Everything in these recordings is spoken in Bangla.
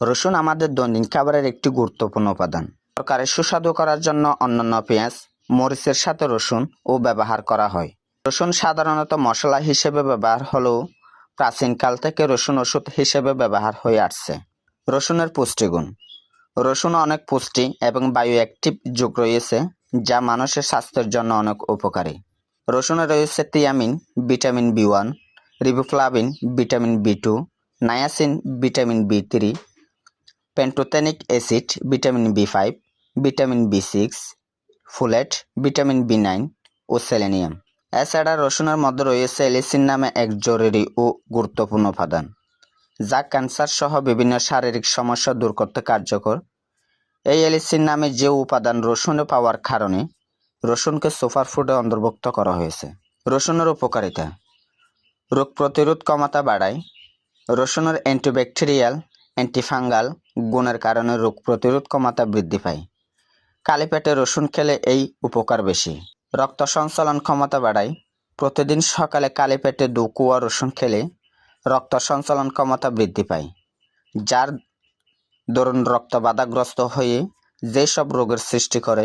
রসুন আমাদের দৈনিক খাবারের একটি গুরুত্বপূর্ণ উপাদান। তরকারি সুস্বাদু করার জন্য অন্যান্য পেঁয়াজ, মরিচের সাথে রসুন ও ব্যবহার করা হয়। রসুন সাধারণত মশলা হিসেবে ব্যবহার হলেও প্রাচীনকাল থেকে রসুন ওষুধ হিসেবে ব্যবহার হয়ে আসছে। রসুনের পুষ্টিগুণ। রসুন অনেক পুষ্টি এবং বায়ু অ্যাক্টিভ যোগ রয়েছে, যা মানুষের স্বাস্থ্যের জন্য অনেক উপকারী। রসুনে রয়েছে thiamine, vitamin B one, riboflavin, vitamin B two, niacin, vitamin B three pantothenic acid vitamin B five vitamin B six folate vitamin B nine ও সেলেনিয়াম এছাড়া রসুনের মধ্যে রয়েছে এলিসিন নামে এক জরুরি ও গুরুত্বপূর্ণ উপাদান, যা ক্যান্সার সহ বিভিন্ন শারীরিক সমস্যা দূর করতে কার্যকর। এই এলিসিন নামে যে উপাদান রসুনে পাওয়ার কারণে রসুনকে সুপার ফুডে অন্তর্ভুক্ত করা হয়েছে। রসুনের উপকারিতা, রোগ প্রতিরোধ ক্ষমতা বাড়ায়, রসুনের অ্যান্টিব্যাকটেরিয়াল অ্যান্টিফাঙ্গাল গুণের কারণে রোগ প্রতিরোধ ক্ষমতা বৃদ্ধি পায়। কালি পেটে রসুন খেলে এই উপকার বেশি। রক্ত সঞ্চালন ক্ষমতা বাড়ায়। প্রতিদিন সকালে কালি পেটে দু কুয়া রসুন খেলে রক্ত সঞ্চালন ক্ষমতা বৃদ্ধি পায়, যার দরুন রক্ত বাধাগ্রস্ত হয়ে যেসব রোগের সৃষ্টি করে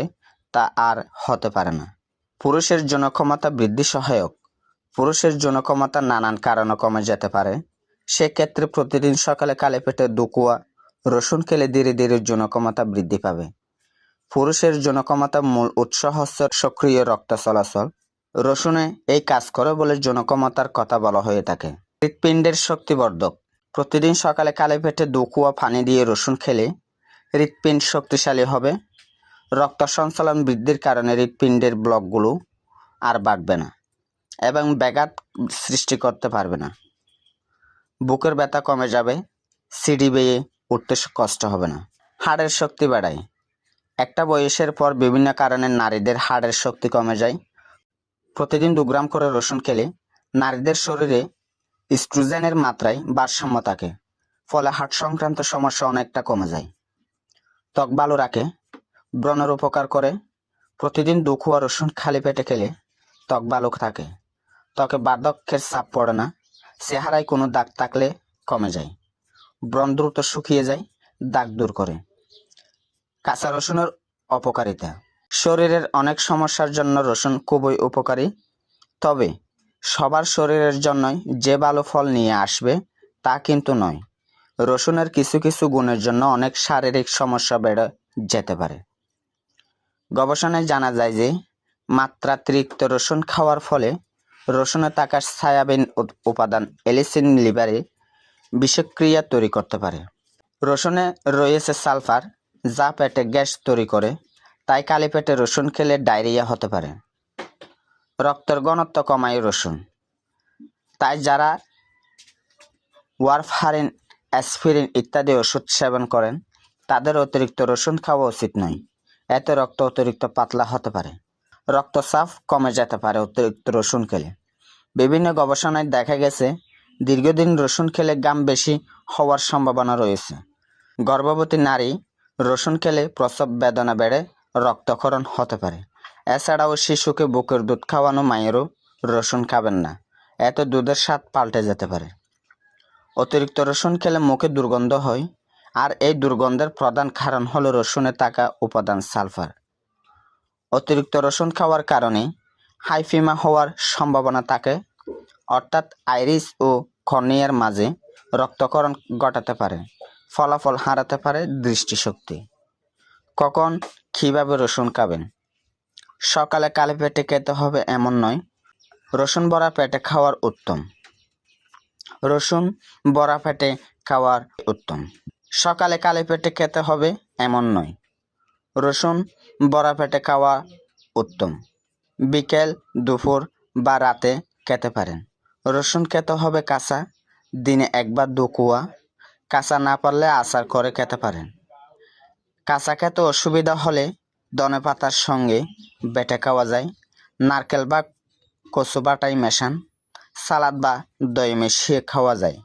তা আর হতে পারে না। পুরুষের যৌন ক্ষমতা বৃদ্ধি সহায়ক। পুরুষের যৌন ক্ষমতা নানান কারণে কমে যেতে পারে। সেক্ষেত্রে প্রতিদিন সকালে কালে পেটে দুকুয়া রসুন খেলে ধীরে ধীরে যৌন ক্ষমতা বৃদ্ধি পাবে। পুরুষের যৌন ক্ষমতার মূল উৎস হচ্ছে সক্রিয় রক্ত চলাচল রসুনে এই কাজ করে বলে যৌন ক্ষমতার কথা বলা হয়ে থাকে। হৃৎপিণ্ডের শক্তিবর্ধক। প্রতিদিন সকালে কালে পেটে দুকুয়া পানি দিয়ে রসুন খেলে হৃৎপিণ্ড শক্তিশালী হবে। রক্ত সঞ্চালন বৃদ্ধির কারণে হৃৎপিণ্ডের ব্লকগুলো আর বাড়বে না এবং ব্যাঘাত সৃষ্টি করতে পারবে না। বুকের ব্যথা কমে যাবে, সিঁড়ি বেয়ে উঠতে কষ্ট হবে না। হাড়ের শক্তি বাড়ায়। একটা বয়সের পর বিভিন্ন কারণে নারীদের হাড়ের শক্তি কমে যায়। প্রতিদিন দু গ্রাম করে রসুন খেলে নারীদের শরীরে স্ট্রোজেনের মাত্রায় ভারসাম্য থাকে, ফলে হার্ট সংক্রান্ত সমস্যা অনেকটা কমে যায়। ত্বক ভালো রাখে, ব্রণের উপকার করে। প্রতিদিন দু খোয়া রসুন খালি পেটে খেলে ত্বক ভালো থাকে। ত্বকে বার্ধক্যের চাপ পড়ে না, চেহারায় কোনো দাগ থাকলে কমে যায়। ব্রণ দ্রুত শুকিয়ে যায়, দাগ দূর করে। কাঁচা রসুনের অপকারিতা। শরীরের অনেক সমস্যার জন্য রসুন খুবই উপকারী। তবে সবার শরীরের জন্যই যে ভালো ফল নিয়ে আসবে তা কিন্তু নয়। রসুনের কিছু কিছু গুণের জন্য অনেক শারীরিক সমস্যা বেড়ে যেতে পারে। গবেষণায় জানা যায় যে, মাত্রাতিরিক্ত রসুন খাওয়ার ফলে রসুনে থাকা ছায়াবিন উপাদান, এলিসিন, লিভারে বিষক্রিয়া তৈরি করতে পারে। রসুনে রয়েছে সালফার, যা পেটে গ্যাস তৈরি করে, তাই কালি পেটে রসুন খেলে ডায়রিয়া হতে পারে। রক্তের ঘনত্ব কমায় রসুন। তাই যারা ওয়ারফারিন অ্যাসপিরিন ইত্যাদি ওষুধ সেবন করেন, তাদের অতিরিক্ত রসুন খাওয়া উচিত নয়। এতে রক্ত অতিরিক্ত পাতলা হতে পারে। রক্তচাপ কমে যেতে পারে অতিরিক্ত রসুন খেলে। বিভিন্ন গবেষণায় দেখা গেছে দীর্ঘদিন রসুন খেলে গাম বেশি হওয়ার সম্ভাবনা রয়েছে। গর্ভবতী নারী রসুন খেলে প্রসব বেদনা বেড়ে রক্তক্ষরণ হতে পারে। এছাড়াও শিশুকে বুকের দুধ খাওয়ানো মায়েরও রসুন খাবেন না। এত দুধের স্বাদ পাল্টে যেতে পারে। অতিরিক্ত রসুন খেলে মুখে দুর্গন্ধ হয় আর এই দুর্গন্ধের প্রধান কারণ হলো রসুনে থাকা উপাদান সালফার। অতিরিক্ত রসুন খাওয়ার কারণে হাইফিমা হওয়ার সম্ভাবনা থাকে অর্থাৎ আইরিস ও কর্নিয়ার মাঝে রক্তকরণ ঘটাতে পারে, ফলাফল হারাতে পারে দৃষ্টিশক্তি। কখন? কীভাবে রসুন খাবেন? সকালে কালে পেটে খেতে হবে এমন নয়, রসুন বড়া পেটে খাওয়ার উত্তম। রসুন বড়া পেটে খাওয়ার উত্তম। সকালে কালে পেটে খেতে হবে এমন নয়, রসুন বড়া পেটে খাওয়া উত্তম। বিকেল, দুপুর বা রাতে খেতে পারেন। রসুন খেতে হবে কাঁচা, দিনে একবার দু কুয়া কাঁচা না পারলে আচার করে খেতে পারেন। কাঁচা খেতে অসুবিধা হলে দনে পাতার সঙ্গে বেটে খাওয়া যায়। নারকেল বা কচু বাটাই মেশান, সালাদ বা দই মিশিয়ে খাওয়া যায়।